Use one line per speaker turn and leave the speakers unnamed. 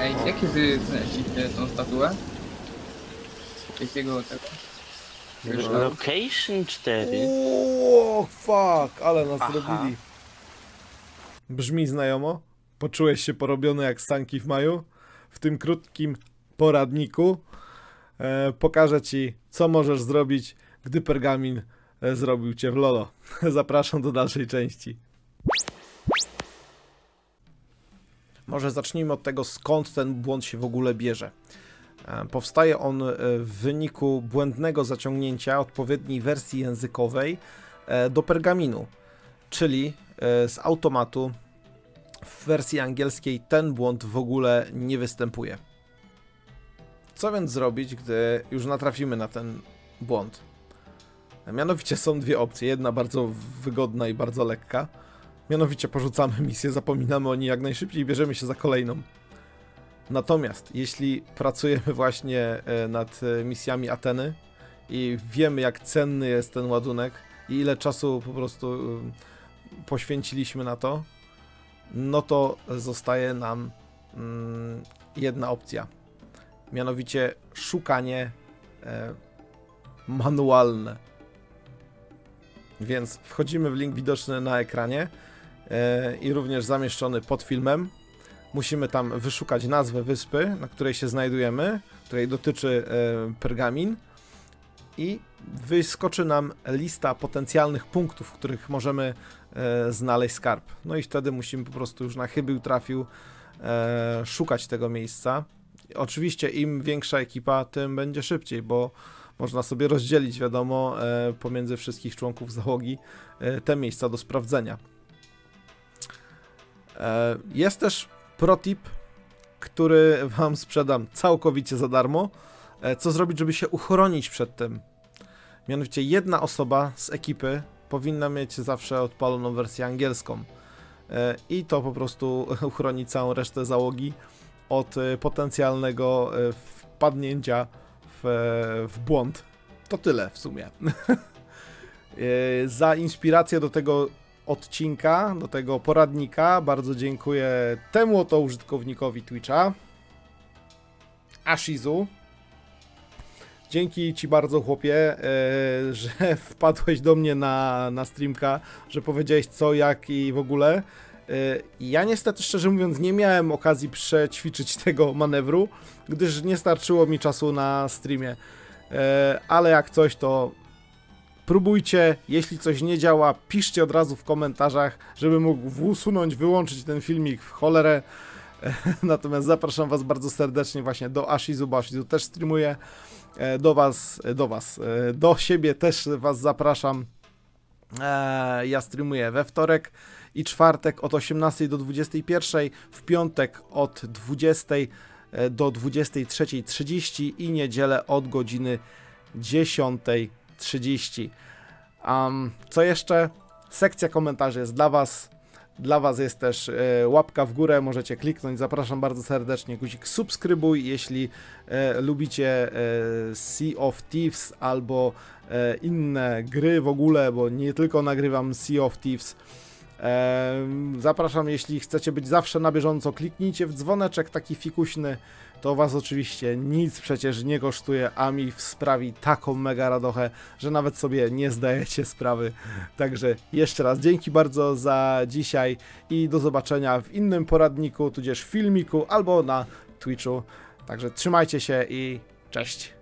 Ej, jakie wy znaleźliście tą statuę? Jakiego tego? Wyszło?
Location 4.
O, fuck, ale nas
Aha.
robili. Brzmi znajomo? Poczułeś się porobiony jak sanki w maju? W tym krótkim poradniku e, pokażę ci, co możesz zrobić, gdy pergamin e, zrobił cię w lolo. Zapraszam do dalszej części. Może zacznijmy od tego, skąd ten błąd się w ogóle bierze. E, Powstaje on e, w wyniku błędnego zaciągnięcia odpowiedniej wersji językowej e, do pergaminu, czyli z automatu w wersji angielskiej ten błąd w ogóle nie występuje. Co więc zrobić, gdy już natrafimy na ten błąd? Mianowicie są dwie opcje. Jedna bardzo wygodna i bardzo lekka. Mianowicie porzucamy misję, zapominamy o niej jak najszybciej i bierzemy się za kolejną. Natomiast jeśli pracujemy właśnie e, nad e, misjami Ateny i wiemy jak cenny jest ten ładunek i ile czasu po prostu e, poświęciliśmy na to, no to zostaje nam mm, jedna opcja. Mianowicie szukanie manualne. Więc wchodzimy w link widoczny na ekranie i również zamieszczony pod filmem musimy tam wyszukać nazwę wyspy, na której się znajdujemy, której dotyczy e, pergamin i wyskoczy nam lista potencjalnych punktów, w których możemy e, znaleźć skarb. No i wtedy musimy po prostu już na chybił trafił e, szukać tego miejsca. Oczywiście im większa ekipa, tym będzie szybciej, bo można sobie rozdzielić, wiadomo, e, pomiędzy wszystkich członków załogi e, te miejsca do sprawdzenia. E, Jest też protip, który Wam sprzedam całkowicie za darmo. E, Co zrobić, żeby się uchronić przed tym? Mianowicie jedna osoba z ekipy powinna mieć zawsze odpaloną wersję angielską. E, I to po prostu uchroni całą resztę załogi od potencjalnego wpadnięcia w, w błąd. To tyle w sumie. Za inspirację do tego odcinka, do tego poradnika bardzo dziękuję temu oto użytkownikowi Twitcha. Ashizu. Dzięki Ci bardzo, chłopie, e, że wpadłeś do mnie na, na streamka, że powiedziałeś co, jak i w ogóle. E, Ja niestety, szczerze mówiąc, nie miałem okazji przećwiczyć tego manewru, gdyż nie starczyło mi czasu na streamie. E, Ale jak coś, to próbujcie. Jeśli coś nie działa, piszcie od razu w komentarzach, żebym mógł usunąć, wyłączyć ten filmik w cholerę. Natomiast zapraszam Was bardzo serdecznie właśnie do Ashizu, bo Ashizu też streamuje. E, Do Was, e, do Was, e, do siebie też Was zapraszam. Ja streamuję we wtorek i czwartek od 18 do 21, w piątek od 20 do 23.30 i niedzielę od godziny 10.30. Um, co jeszcze? Sekcja komentarzy jest dla Was. Dla Was jest też e, łapka w górę, możecie kliknąć. Zapraszam bardzo serdecznie. Guzik subskrybuj, jeśli e, lubicie e, Sea of Thieves albo e, inne gry w ogóle, bo nie tylko nagrywam Sea of Thieves. Zapraszam, jeśli chcecie być zawsze na bieżąco, kliknijcie w dzwoneczek taki fikuśny. To Was oczywiście nic przecież nie kosztuje, a mi sprawi taką mega radochę, że nawet sobie nie zdajecie sprawy. Także jeszcze raz dzięki bardzo za dzisiaj i do zobaczenia w innym poradniku, tudzież filmiku albo na Twitchu. Także trzymajcie się i cześć.